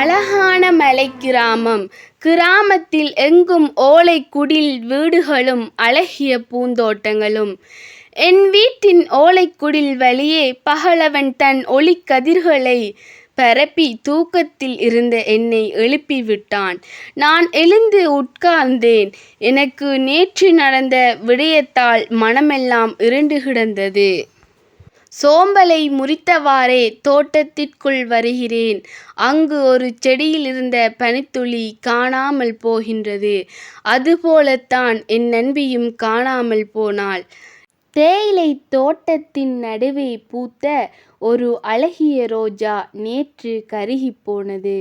அழகான மலை கிராமம். கிராமத்தில் எங்கும் ஓலை குடில் வீடுகளும் அழகிய பூந்தோட்டங்களும். என் வீட்டின் ஓலைக்குடில் வழியே பகலவன் தன் ஒளிக்கதிர்களை பரப்பி தூக்கத்தில் இருந்த என்னை எழுப்பிவிட்டான் நான் எழுந்து உட்கார்ந்தேன். எனக்கு நேற்று நடந்த விடயத்தால் மனமெல்லாம் இருண்டு கிடந்தது. சோம்பலை முறித்தவாறே தோட்டத்திற்குள் வருகிறேன். அங்கு ஒரு செடியிலிருந்த பனித்துளி காணாமல் போகின்றது. அதுபோலத்தான் என் நண்பியும் காணாமல் போனாள். தேயிலை தோட்டத்தின் நடுவே பூத்த ஒரு அழகிய ரோஜா நேற்று கருகிப் போனது.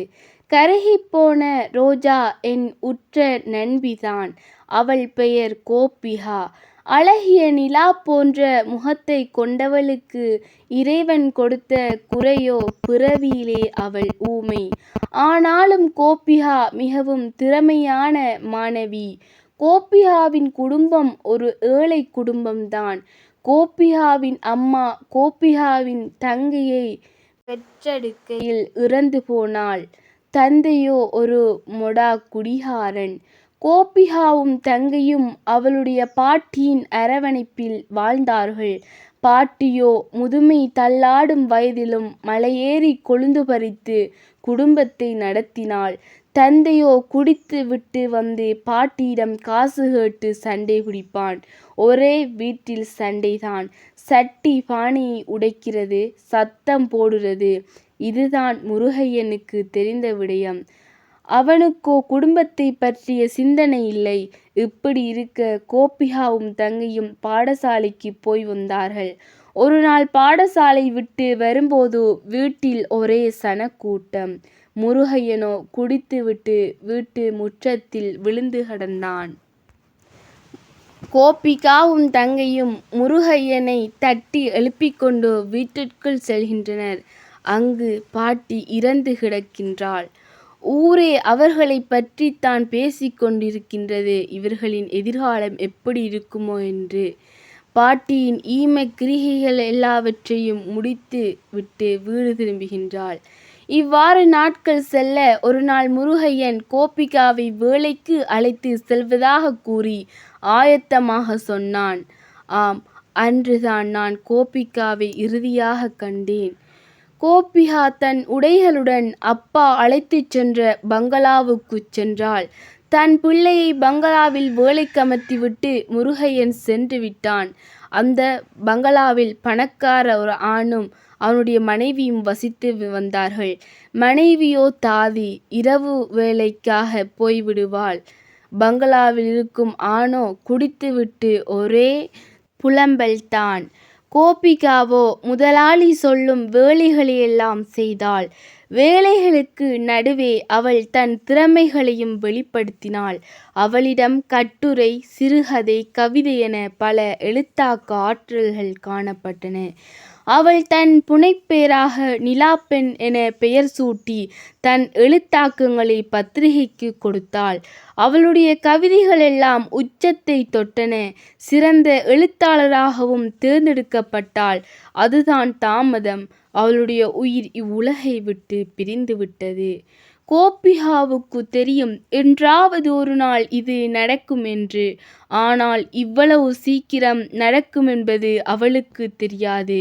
கருகிப்போன ரோஜா என் உற்ற நண்பிதான். அவள் பெயர் கோபிகா. அழகிய நிலா போன்ற முகத்தை கொண்டவளுக்கு இறைவன் கொடுத்த குறையோ பிறவியிலே அவள் ஊமை. ஆனாலும் கோபிகா மிகவும் திறமையான மாணவி. கோபிகாவின் குடும்பம் ஒரு ஏழை குடும்பம்தான். கோபிகாவின் அம்மா கோபிகாவின் தங்கையை பெற்றெடுக்கையில் இறந்து போனாள். தந்தையோ ஒரு மொடா குடிகாரன் கோபிகாவும் தங்கையும் அவளுடைய பாட்டியின் அரவணைப்பில் வாழ்ந்தார்கள். பாட்டியோ முதுமை தள்ளாடும் வயதிலும் மலையேறி கொழுந்து பறித்து குடும்பத்தை நடத்தினாள். தந்தையோ குடித்து விட்டு வந்து பாட்டியிடம் காசு கேட்டு சண்டை பிடிப்பான். ஒரே வீட்டில் சண்டைதான். சட்டி பானையை உடைக்கிறது சத்தம் போடுறது. இதுதான் முருகையனுக்கு தெரிந்த விடயம். அவனுக்கோ குடும்பத்தை பற்றிய சிந்தனை இல்லை. இப்படி இருக்க கோபிகாவும் தங்கையும் பாடசாலைக்கு போய் வந்தார்கள். ஒரு நாள் பாடசாலை விட்டு வரும்போது வீட்டில் ஒரே சனக்கூட்டம். முருகையனோ குடித்துவிட்டு வீட்டு முற்றத்தில் விழுந்து கிடந்தான். கோபிகாவும் தங்கையும் முருகையனை தட்டி எழுப்பிக்கொண்டு வீட்டிற்குள் செல்கின்றனர். அங்கு பாட்டி இறந்து கிடக்கின்றாள். ஊரே அவர்களைப் பற்றித்தான் பேசிக் கொண்டிருக்கின்றது. இவர்களின் எதிர்காலம் எப்படி இருக்குமோ என்று. பாட்டியின் ஈம கிரிகைகள் எல்லாவற்றையும் முடித்து விட்டு வீடு திரும்புகின்றாள். இவ்வாறு நாட்கள் செல்ல ஒரு நாள் முருகையன் கோபிகாவை வேலைக்கு அழைத்து செல்வதாக கூறி ஆயத்தமாக சொன்னான். ஆம் அன்றுதான் நான் கோபிகாவை இறுதியாக கண்டேன். கோபிகா தன் உடைகளுடன் அப்பா அழைத்துச் சென்ற பங்களாவுக்குச் சென்றாள். தன் பிள்ளையை பங்களாவில் வேலைக்கமர்த்திவிட்டு முருகையன் சென்று விட்டான். அந்த பங்களாவில் பணக்கார ஒரு ஆணும் அவனுடைய மனைவியும் வசித்து வந்தார்கள். மனைவியோ தாதி இரவு வேலைக்காக போய்விடுவாள். பங்களாவில் இருக்கும் ஆணோ குடித்துவிட்டு ஒரே புலம்பல்தான். கோபிகாவோ முதலாளி சொல்லும் வேலைகளையெல்லாம் செய்தாள். வேலைகளுக்கு நடுவே அவள் தன் திறமைகளையும் வெளிப்படுத்தினாள். அவளிடம் கட்டுரை சிறுகதை கவிதை என பல எழுத்தாக்க ஆற்றல்கள் காணப்பட்டன. அவள் தன் புனைப்பெயராக நிலாப்பெண் என பெயர் சூட்டி தன் எழுத்தாக்கங்களை பத்திரிகைக்கு கொடுத்தாள். அவளுடைய கவிதைகள் எல்லாம் உச்சத்தை தொட்டன. சிறந்த எழுத்தாளராகவும் தேர்ந்தெடுக்கப்பட்டாள். அதுதான் தாமதம். அவளுடைய உயிர் இவ்வுலகை விட்டு பிரிந்து விட்டது கோபிகாவுக்கு தெரியும் என்றாவது ஒரு நாள் இது நடக்கும் என்று. ஆனால் இவ்வளவு சீக்கிரம் நடக்கும் என்பது அவளுக்கு தெரியாது.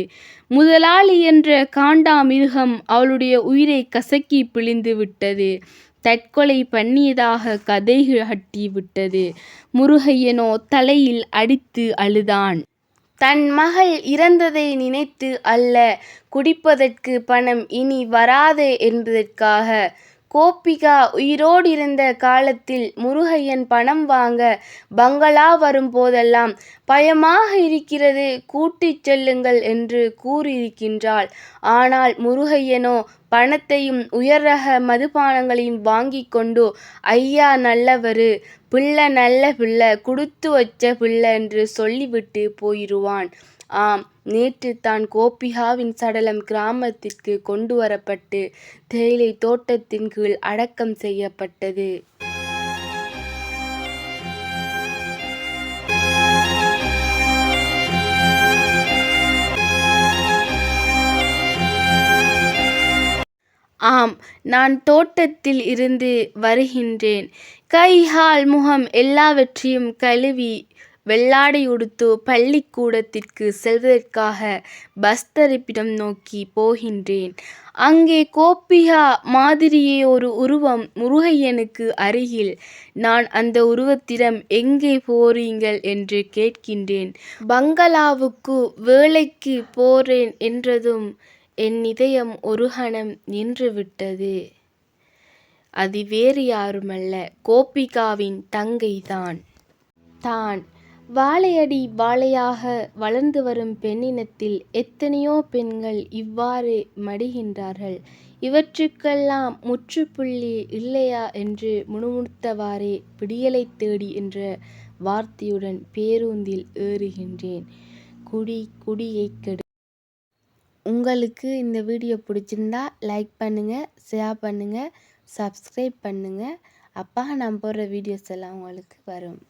முதலாளி என்ற காண்டாமிருகம் அவளுடைய உயிரை கசக்கி பிழிந்து விட்டது. தற்கொலை பண்ணியதாக கதைகள் கட்டி விட்டது. முருகையனோ தலையில் அடித்து அழுதான். தன் மகள் இறந்ததை நினைத்து அல்ல குடிப்பதற்கு பணம் இனி வராது என்பதற்காக கோபிகா உயிரோடு இருந்த காலத்தில் முருகையன் பணம் வாங்க பங்களா வரும்போதெல்லாம் பயமாக இருக்கிறது கூட்டிச் செல்லுங்கள் என்று கூறியிருக்கின்றாள். ஆனால் முருகையனோ பணத்தையும் உயர் ரக மதுபானங்களையும் வாங்கி கொண்டு ஐயா நல்லவரு பிள்ளை நல்ல பிள்ளை கொடுத்து வச்ச பிள்ளை என்று சொல்லிவிட்டு போயிடுவான் ஆம் நேற்று தான் கோபிகாவின் சடலம் கிராமத்திற்கு கொண்டு வரப்பட்டு தேயிலை தோட்டத்தின் கீழ் அடக்கம் செய்யப்பட்டது ஆம் நான் தோட்டத்தில் இருந்து வருகின்றேன். கை கால் முகம் எல்லாவற்றையும் கழுவி வெள்ளாடையுடுத்து பள்ளிக்கூடத்திற்கு செல்வதற்காக பஸ் தரிப்பிடம் போகின்றேன். அங்கே கோபிகா மாதிரியொரு உருவம் முருகையனுக்கு அருகில். நான் அந்த உருவத்திடம் எங்கே போறீங்கள்? என்று கேட்கின்றேன். பங்களாவுக்கு வேலைக்கு போறேன் என்றதும் என் இதயம் ஒரு கணம் நின்றுவிட்டது. அது வேறு யாருமல்ல கோபிகாவின் தங்கைதான். தான். வாழையடி வாழையாக வளர்ந்து வரும் பெண்ணினத்தில் எத்தனையோ பெண்கள் இவ்வாறு மடிகின்றார்கள். இவற்றுக்கெல்லாம் முற்றுப்புள்ளி இல்லையா என்று முணுமுணுத்தவாறே விடியலை தேடி என்ற வார்த்தையுடன் பேருந்தில் ஏறுகின்றேன். குடி குடியை கெடு உங்களுக்கு இந்த வீடியோ பிடிச்சிருந்தா லைக் பண்ணுங்கள் ஷேர் பண்ணுங்கள் சப்ஸ்கிரைப் பண்ணுங்கள் அப்பா நான் போடுற வீடியோஸ் எல்லாம் உங்களுக்கு வரும்.